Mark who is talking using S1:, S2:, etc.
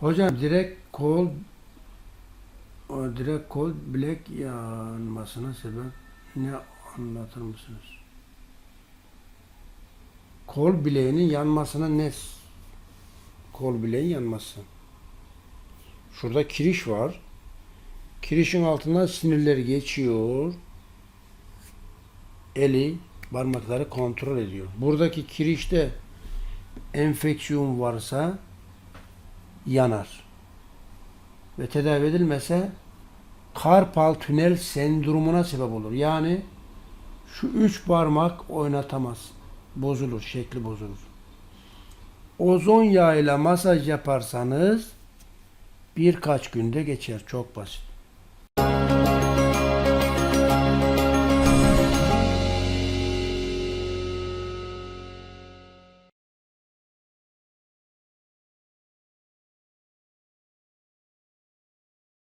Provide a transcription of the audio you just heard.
S1: Hocam direkt kol direkt kol bilek yanmasına sebep ne anlatır mısınız? Kol bileğinin yanmasına ne? Kol bileğin yanması. Şurada kiriş var. Kirişin altından sinirleri geçiyor. Eli parmakları kontrol ediyor. Buradaki kirişte enfeksiyon varsa yanar. Ve tedavi edilmese karpal tünel sendromuna sebep olur. Yani şu üç parmak oynatamaz. Bozulur, şekli bozulur. Ozon yağıyla masaj yaparsanız birkaç günde geçer. Çok basit.